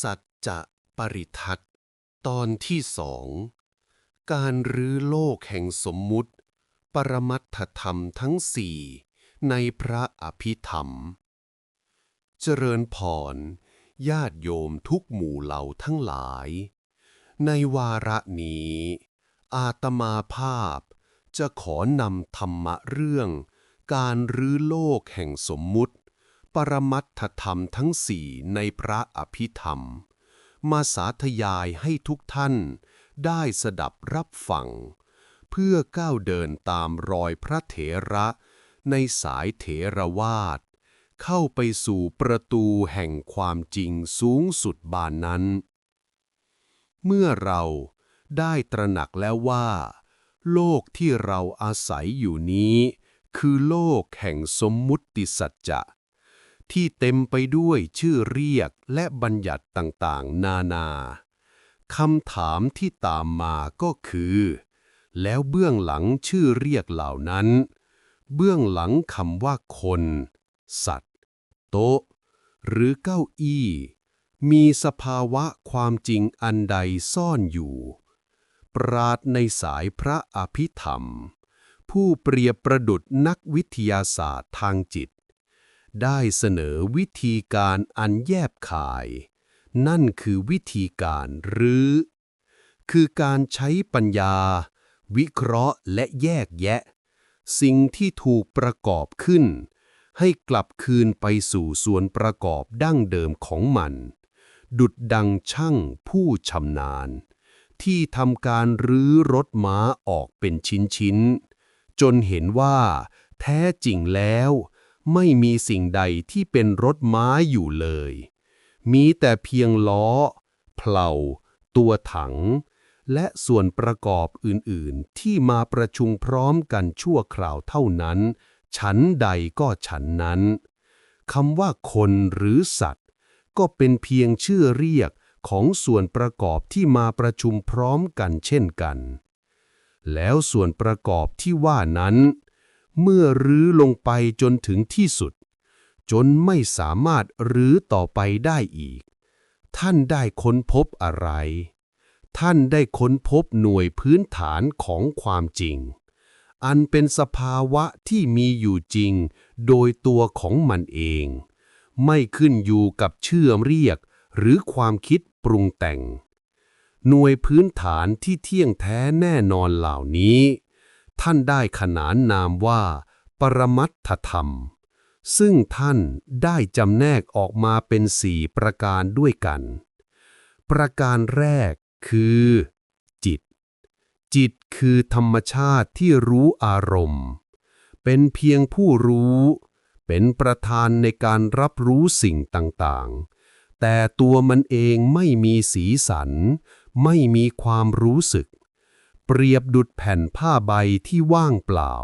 สัจจะปริทัศน์ ตอนที่สอง การรื้อโลกแห่งสมมุติ ปรมัตถธรรมทั้งสี่ในพระอภิธรรม เจริญพรญาติโยมทุกหมู่เหล่าทั้งหลาย ในวาระนี้ อาตมาภาพจะขอนำธรรมะเรื่อง การรื้อโลกแห่งสมมุติ ปรมัตถธรรมทั้งสี่ในพระอภิธรรม มาสาธยายให้ทุกท่านได้สดับรับฟัง เพื่อก้าวเดินตามรอยพระเถระในสายเถรวาท เข้าไปสู่ประตูแห่งความจริงสูงสุดบานนั้น เมื่อเราได้ตระหนักแล้วว่า โลกที่เราอาศัยอยู่นี้ คือโลกแห่งสมมุติสัจจะ ที่เต็มไปด้วยชื่อเรียกและบัญญัติต่างๆ นานาคำถามที่ตามมาก็คือ แล้วเบื้องหลังชื่อเรียกเหล่านั้น เบื้องหลังคำว่าคน สัตว์ โต๊ะ หรือเก้าอี้ มีสภาวะความจริงอันใดซ่อนอยู่ ปราดในสายพระอภิธรรม ผู้เปรียบประดุดนักวิทยาศาสตร์ทางจิต ได้เสนอวิธีการอันแยบคาย นั่นคือวิธีการหรือคือการใช้ปัญญา วิเคราะห์และแยกแยะ สิ่งที่ถูกประกอบขึ้น ให้กลับคืนไปสู่ส่วนประกอบดั้งเดิมของมัน ดุดดังช่างผู้ชำนาญ ที่ทำการรื้อรถม้าออกเป็นชิ้นๆจนเห็นว่า แท้จริงแล้ว ไม่มีสิ่งใดที่เป็นรถม้าอยู่เลย มีแต่เพียงล้อ เพลาตัวถัง และส่วนประกอบอื่นๆ ที่มาประชุมพร้อมกันชั่วคราวเท่านั้น ฉันใดก็ฉันนั้นคำว่าคนหรือสัตว์ ก็เป็นเพียงชื่อเรียกของส่วนประกอบที่มาประชุมพร้อมกันเช่นกัน แล้วส่วนประกอบที่ว่านั้น เมื่อรื้อลงไปจนถึงที่สุด จนไม่สามารถรื้อต่อไปได้อีก ท่านได้ค้นพบอะไร ท่านได้ค้นพบหน่วยพื้นฐานของความจริง อันเป็นสภาวะที่มีอยู่จริง โดยตัวของมันเอง ไม่ขึ้นอยู่กับเชื่อเรียก หรือความคิดปรุงแต่ง หน่วยพื้นฐานที่เที่ยงแท้แน่นอนเหล่านี้ ท่านได้ขนานนามว่า ปรมัตถธรรม ซึ่งท่านได้จำแนกออกมาเป็นสี่ประการด้วยกัน ประการแรกคือ จิต จิตคือธรรมชาติที่รู้อารมณ์ เป็นเพียงผู้รู้ เป็นประธานในการรับรู้สิ่งต่างๆ แต่ตัวมันเองไม่มีสีสัน ไม่มีความรู้สึก เปรียบดุดแผ่นผ้าใบที่ว่างเปล่า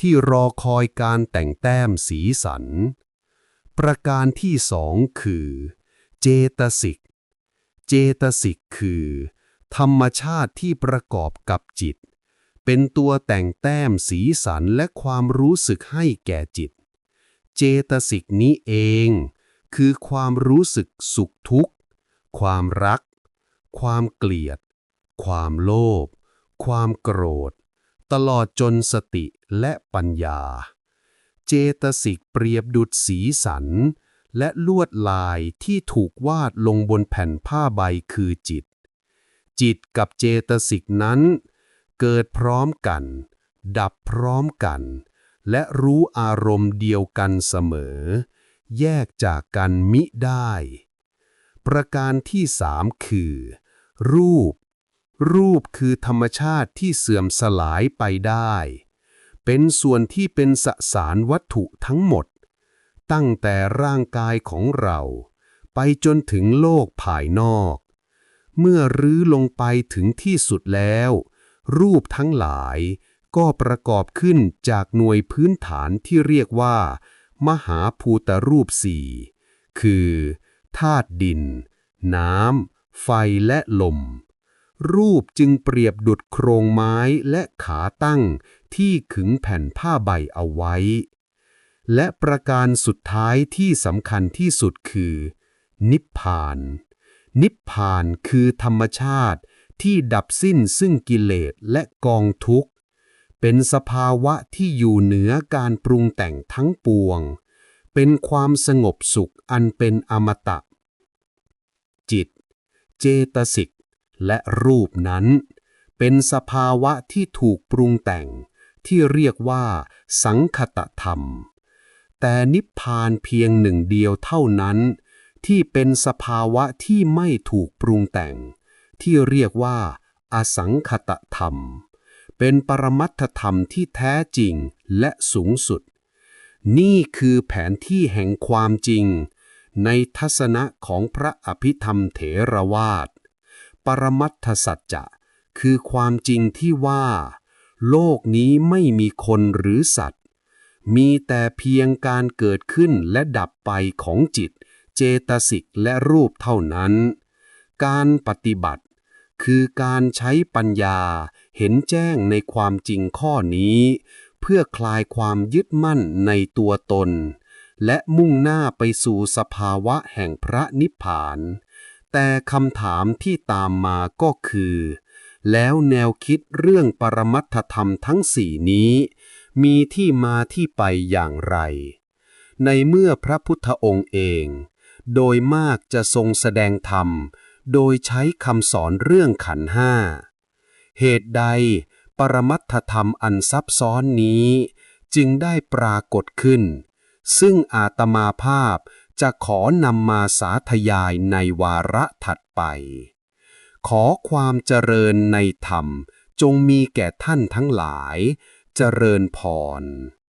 ที่รอคอยการแต่งแต้มสีสัน ประการที่สองคือ เจตสิก เจตสิกคือ ธรรมชาติที่ประกอบกับจิต เป็นตัวแต่งแต้มสีสันและความรู้สึกให้แก่จิต เจตสิกนี้เอง คือความรู้สึกสุขทุกข์ ความรัก ความเกลียด ความโลภ ความโกรธ ตลอดจนสติและปัญญา เจตสิกเปรียบดุดสีสัน และลวดลายที่ถูกวาดลงบนแผ่นผ้าใบคือจิต จิตกับเจตสิกนั้น เกิดพร้อมกัน ดับพร้อมกัน และรู้อารมณ์เดียวกันเสมอ แยกจากกันมิได้ ประการที่สามคือ รูป รูปคือธรรมชาติที่เสื่อมสลายไปได้ เป็นส่วนที่เป็นสสารวัตถุทั้งหมด ตั้งแต่ร่างกายของเรา ไปจนถึงโลกภายนอก เมื่อรื้อลงไปถึงที่สุดแล้ว รูปทั้งหลายก็ประกอบขึ้นจากหน่วยพื้นฐานที่เรียกว่า มหาภูตรูปสี่คือธาตุดิน น้ำ ไฟและลม รูปจึงเปรียบดุดโครงไม้และขาตั้งที่ขึงแผ่นผ้าใบเอาไว้ และประการสุดท้ายที่สำคัญที่สุดคือ นิพพาน นิพพานคือธรรมชาติที่ดับสิ้นซึ่งกิเลสและกองทุกข์ เป็นสภาวะที่อยู่เหนือการปรุงแต่งทั้งปวง เป็นความสงบสุขอันเป็นอมตะ จิต เจตสิก และรูปนั้น เป็นสภาวะที่ถูกปรุงแต่งที่เรียกว่า สังคตธรรม แต่นิพพานเพียงหนึ่งเดียวเท่านั้น ที่เป็นสภาวะที่ไม่ถูกปรุงแต่ง ที่เรียกว่า อสังคตธรรม เป็นปรมัตถธรรมที่แท้จริงและสูงสุด นี่คือแผนที่แห่งความจริง ในทัศนะของพระอภิธรรมเถรวาท รมัตถสัจจะคือความจริงที่ว่า โลกนี้ไม่มีคนหรือสัตว์ มีแต่เพียงการเกิดขึ้นและดับไปของจิต เจตสิกและรูปเท่านั้น การปฏิบัติ คือการใช้ปัญญาเห็นแจ้งในความจริงข้อนี้ เพื่อคลายความยึดมั่นในตัวตน และมุ่งหน้าไปสู่สภาวะแห่งพระนิพพาน แต่คำถามที่ตามมาก็คือ แล้วแนวคิดเรื่องปรมัตถธรรมทั้งสี่นี้ มีที่มาที่ไปอย่างไร ในเมื่อพระพุทธองค์เอง โดยมากจะทรงแสดงธรรม โดยใช้คำสอนเรื่องขันห้า เหตุใดปรมัตถธรรมอันซับซ้อนนี้ จึงได้ปรากฏขึ้น ซึ่งอาตมาภาพ จะขอนำมาสาธยายในวาระถัดไป ขอความเจริญในธรรมจงมีแก่ท่านทั้งหลาย เจริญพร